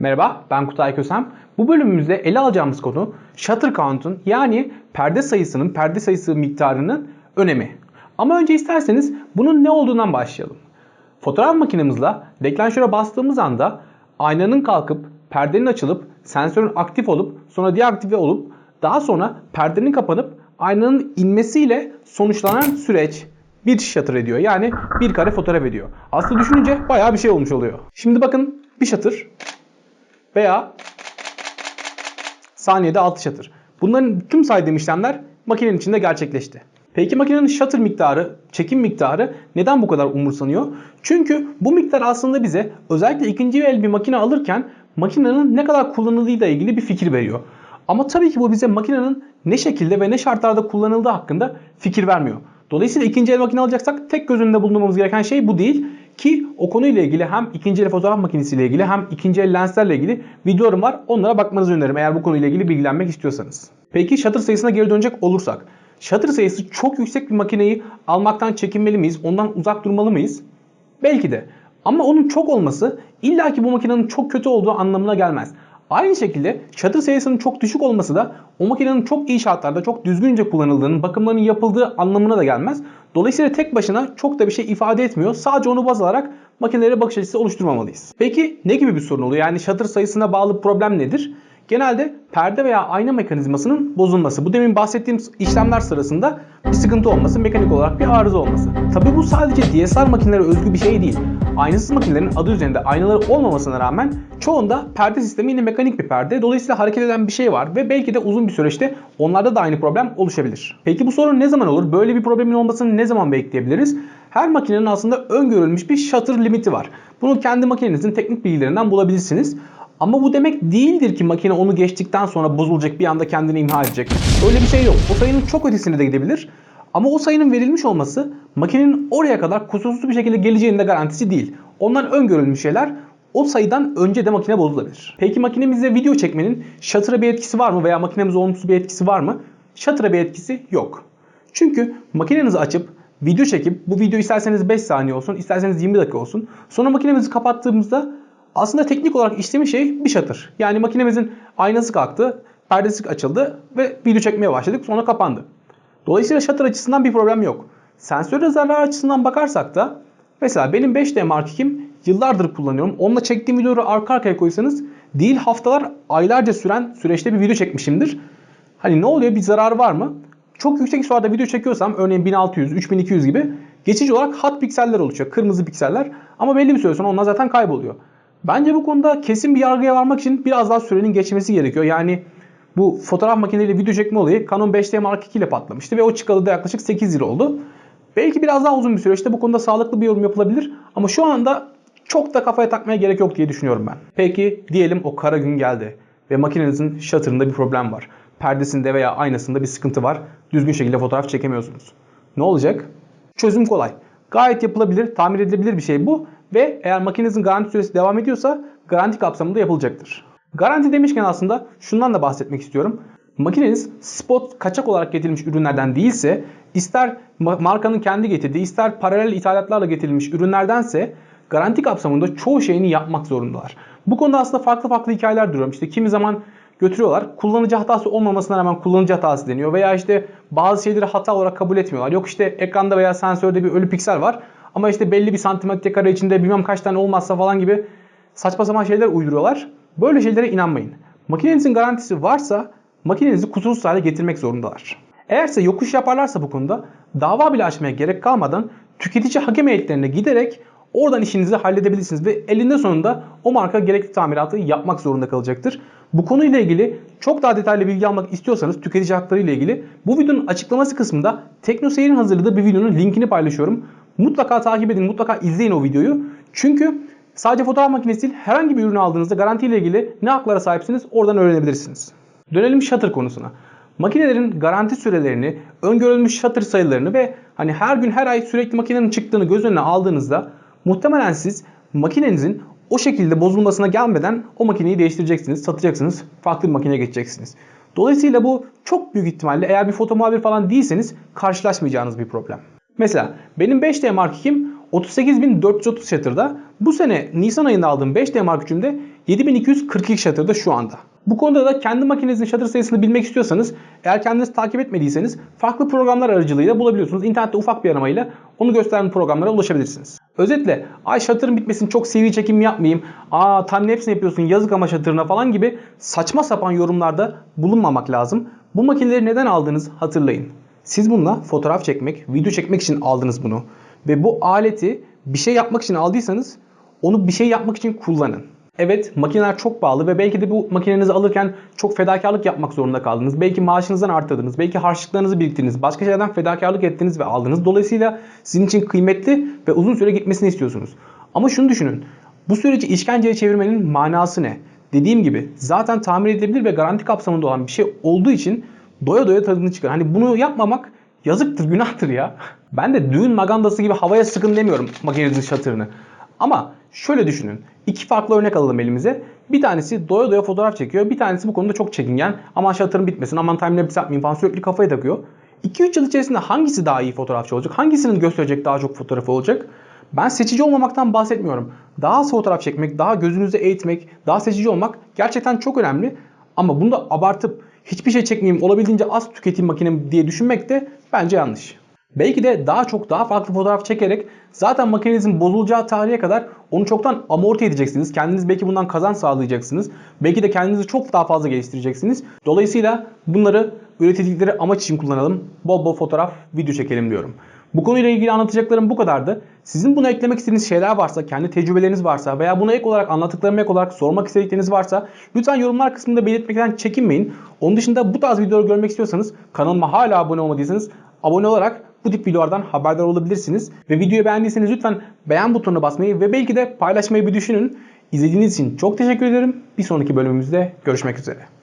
Merhaba, ben Kutay Kösem. Bu bölümümüzde ele alacağımız konu shutter count'un yani perde sayısının, perde sayısı miktarının önemi. Ama önce isterseniz bunun ne olduğundan başlayalım. Fotoğraf makinemizle deklanşöre bastığımız anda aynanın kalkıp, perdenin açılıp, sensörün aktif olup, sonra deaktive olup, daha sonra perdenin kapanıp aynanın inmesiyle sonuçlanan süreç bir shutter ediyor. Yani bir kare fotoğraf ediyor. Aslında düşününce bayağı bir şey olmuş oluyor. Şimdi bakın bir shutter veya saniyede 6 shutter. Bunların tüm saydığım işlemler makinenin içinde gerçekleşti. Peki makinenin shutter miktarı, çekim miktarı neden bu kadar umursanıyor? Çünkü bu miktar aslında bize özellikle ikinci el bir makine alırken makinenin ne kadar kullanıldığıyla ilgili bir fikir veriyor. Ama tabii ki bu bize makinenin ne şekilde ve ne şartlarda kullanıldığı hakkında fikir vermiyor. Dolayısıyla ikinci el makine alacaksak tek göz önünde bulundurmamız gereken şey bu değil. Ki o konuyla ilgili hem ikinci el fotoğraf makinesiyle ilgili hem ikinci el lenslerle ilgili videolarım var. Onlara bakmanızı öneririm eğer bu konuyla ilgili bilgilenmek istiyorsanız. Peki shutter sayısına geri dönecek olursak. Shutter sayısı çok yüksek bir makineyi almaktan çekinmeli miyiz? Ondan uzak durmalı mıyız? Belki de. Ama onun çok olması illaki bu makinenin çok kötü olduğu anlamına gelmez. Aynı şekilde shutter sayısının çok düşük olması da o makinenin çok iyi şartlarda çok düzgünce kullanıldığının, bakımlarının yapıldığı anlamına da gelmez. Dolayısıyla tek başına çok da bir şey ifade etmiyor. Sadece onu baz alarak makinelere bakış açısı oluşturmamalıyız. Peki ne gibi bir sorun oluyor? Yani shutter sayısına bağlı problem nedir? Genelde perde veya ayna mekanizmasının bozulması. Bu demin bahsettiğim işlemler sırasında bir sıkıntı olması, mekanik olarak bir arıza olması. Tabi bu sadece DSLR makinelere özgü bir şey değil. Aynasız makinelerin adı üzerinde aynaları olmamasına rağmen çoğunda perde sistemi yine mekanik bir perde. Dolayısıyla hareket eden bir şey var ve belki de uzun bir süreçte onlarda da aynı problem oluşabilir. Peki bu sorun ne zaman olur? Böyle bir problemin olmasını ne zaman bekleyebiliriz? Her makinenin aslında öngörülmüş bir shutter limiti var. Bunu kendi makinenizin teknik bilgilerinden bulabilirsiniz. Ama bu demek değildir ki makine onu geçtikten sonra bozulacak bir anda kendini imha edecek. Öyle bir şey yok. O sayının çok ötesine de gidebilir. Ama o sayının verilmiş olması makinenin oraya kadar kusursuz bir şekilde geleceğinin de garantisi değil. Ondan öngörülmüş şeyler o sayıdan önce de makine bozulabilir. Peki makinemizde video çekmenin shutter'a bir etkisi var mı veya makinemize olumsuz bir etkisi var mı? Shutter'a bir etkisi yok. Çünkü makinenizi açıp video çekip bu video isterseniz 5 saniye olsun, isterseniz 20 dakika olsun. Sonra makinemizi kapattığımızda aslında teknik olarak işlemi şey bir shutter. Yani makinemizin aynası kalktı, perdesi açıldı ve video çekmeye başladık sonra kapandı. Dolayısıyla shutter açısından bir problem yok. Sensör rezervler açısından bakarsak da mesela benim 5D Mark II'm yıllardır kullanıyorum. Onunla çektiğim videoları arka arkaya koysanız değil haftalar aylarca süren süreçte bir video çekmişimdir. Hani ne oluyor bir zararı var mı? Çok yüksek sularda video çekiyorsam örneğin 1600, 3200 gibi geçici olarak hat pikseller oluşuyor. Kırmızı pikseller ama belli bir süre sonra onlar zaten kayboluyor. Bence bu konuda kesin bir yargıya varmak için biraz daha sürenin geçmesi gerekiyor. Yani bu fotoğraf makineleriyle video çekme olayı Canon 5D Mark II ile patlamıştı ve o çıkalı da yaklaşık 8 yıl oldu. Belki biraz daha uzun bir süreçte bu konuda sağlıklı bir yorum yapılabilir ama şu anda çok da kafaya takmaya gerek yok diye düşünüyorum ben. Peki diyelim o kara gün geldi ve makinenizin shutter'ında bir problem var. Perdesinde veya aynasında bir sıkıntı var. Düzgün şekilde fotoğraf çekemiyorsunuz. Ne olacak? Çözüm kolay. Gayet yapılabilir, tamir edilebilir bir şey bu ve eğer makinenizin garanti süresi devam ediyorsa garanti kapsamında yapılacaktır. Garanti demişken aslında şundan da bahsetmek istiyorum. Makineniz spot kaçak olarak getirilmiş ürünlerden değilse ister markanın kendi getirdiği ister paralel ithalatlarla getirilmiş ürünlerdense garanti kapsamında çoğu şeyini yapmak zorundalar. Bu konuda aslında farklı farklı hikayeler duruyorum. İşte kimi zaman götürüyorlar. Kullanıcı hatası olmamasına rağmen kullanıcı hatası deniyor. Veya işte bazı şeyleri hata olarak kabul etmiyorlar. Yok işte ekranda veya sensörde bir ölü piksel var. Ama işte belli bir santimetre kare içinde bilmem kaç tane olmazsa falan gibi saçma sapan şeyler uyduruyorlar. Böyle şeylere inanmayın. Makinenizin garantisi varsa makinenizi kusursuz hale getirmek zorundalar. Eğerse yokuş yaparlarsa bu konuda dava bile açmaya gerek kalmadan tüketici hakem heyetlerine giderek oradan işinizi halledebilirsiniz ve elinde sonunda o marka gerekli tamiratı yapmak zorunda kalacaktır. Bu konuyla ilgili çok daha detaylı bilgi almak istiyorsanız tüketici hakları ile ilgili bu videonun açıklaması kısmında TeknoSeyir'in hazırladığı bir videonun linkini paylaşıyorum. Mutlaka takip edin, mutlaka izleyin o videoyu. Çünkü sadece fotoğraf makinesi değil herhangi bir ürünü aldığınızda garanti ile ilgili ne haklara sahipsiniz oradan öğrenebilirsiniz. Dönelim shutter konusuna. Makinelerin garanti sürelerini, öngörülmüş shutter sayılarını ve hani her gün her ay sürekli makinenin çıktığını göz önüne aldığınızda muhtemelen siz makinenizin o şekilde bozulmasına gelmeden o makineyi değiştireceksiniz, satacaksınız, farklı bir makineye geçeceksiniz. Dolayısıyla bu çok büyük ihtimalle eğer bir foto muhabir falan değilseniz karşılaşmayacağınız bir problem. Mesela benim 5D Mark II'm 38430 shutter'da. Bu sene Nisan ayında aldığım 5D Mark III'mde 7242 shutter'da şu anda. Bu konuda da kendi makinenizin shutter sayısını bilmek istiyorsanız eğer kendiniz takip etmediyseniz farklı programlar aracılığıyla bulabiliyorsunuz. İnternette ufak bir aramayla onu gösteren programlara ulaşabilirsiniz. Özetle ay shutter'ın bitmesin çok seri çekim yapmayayım. Aa time hepsini yapıyorsun yazık ama shutter'ına falan gibi saçma sapan yorumlarda bulunmamak lazım. Bu makineleri neden aldığınızı hatırlayın. Siz bununla fotoğraf çekmek, video çekmek için aldınız bunu. Ve bu aleti bir şey yapmak için aldıysanız onu bir şey yapmak için kullanın. Evet makineler çok pahalı ve belki de bu makinenizi alırken çok fedakarlık yapmak zorunda kaldınız. Belki maaşınızdan arttırdınız, belki harçlıklarınızı biriktirdiniz, başka şeylerden fedakarlık ettiniz ve aldınız. Dolayısıyla sizin için kıymetli ve uzun süre gitmesini istiyorsunuz. Ama şunu düşünün, bu süreci işkenceye çevirmenin manası ne? Dediğim gibi zaten tamir edilebilir ve garanti kapsamında olan bir şey olduğu için doya doya tadını çıkar. Hani bunu yapmamak yazıktır, günahtır ya. Ben de düğün magandası gibi havaya sıkın demiyorum makinenizin şatırını. Ama şöyle düşünün. İki farklı örnek alalım elimize. Bir tanesi doya doya fotoğraf çekiyor. Bir tanesi bu konuda çok çekingen. Aman şatırım bitmesin, aman timelapse yapmayayım falan sürekli kafaya takıyor. 2-3 yıl içerisinde hangisi daha iyi fotoğrafçı olacak? Hangisinin gösterecek daha çok fotoğrafı olacak? Ben seçici olmamaktan bahsetmiyorum. Daha az fotoğraf çekmek, daha gözünüzü eğitmek, daha seçici olmak gerçekten çok önemli. Ama bunu da abartıp hiçbir şey çekmeyeyim, olabildiğince az tüketeyim makinem diye düşünmek de bence yanlış. Belki de daha çok daha farklı fotoğraf çekerek zaten makinenizin bozulacağı tarihe kadar onu çoktan amorti edeceksiniz. Kendiniz belki bundan kazanç sağlayacaksınız. Belki de kendinizi çok daha fazla geliştireceksiniz. Dolayısıyla bunları üretildikleri amaç için kullanalım. Bol bol fotoğraf, video çekelim diyorum. Bu konuyla ilgili anlatacaklarım bu kadardı. Sizin buna eklemek istediğiniz şeyler varsa, kendi tecrübeleriniz varsa veya buna ek olarak anlattıklarıma ek olarak sormak istedikleriniz varsa lütfen yorumlar kısmında belirtmekten çekinmeyin. Onun dışında bu tarz videoları görmek istiyorsanız kanalıma hala abone olmadıysanız abone olarak bu tip videolardan haberdar olabilirsiniz. Ve videoyu beğendiyseniz lütfen beğen butonuna basmayı ve belki de paylaşmayı bir düşünün. İzlediğiniz için çok teşekkür ederim. Bir sonraki bölümümüzde görüşmek üzere.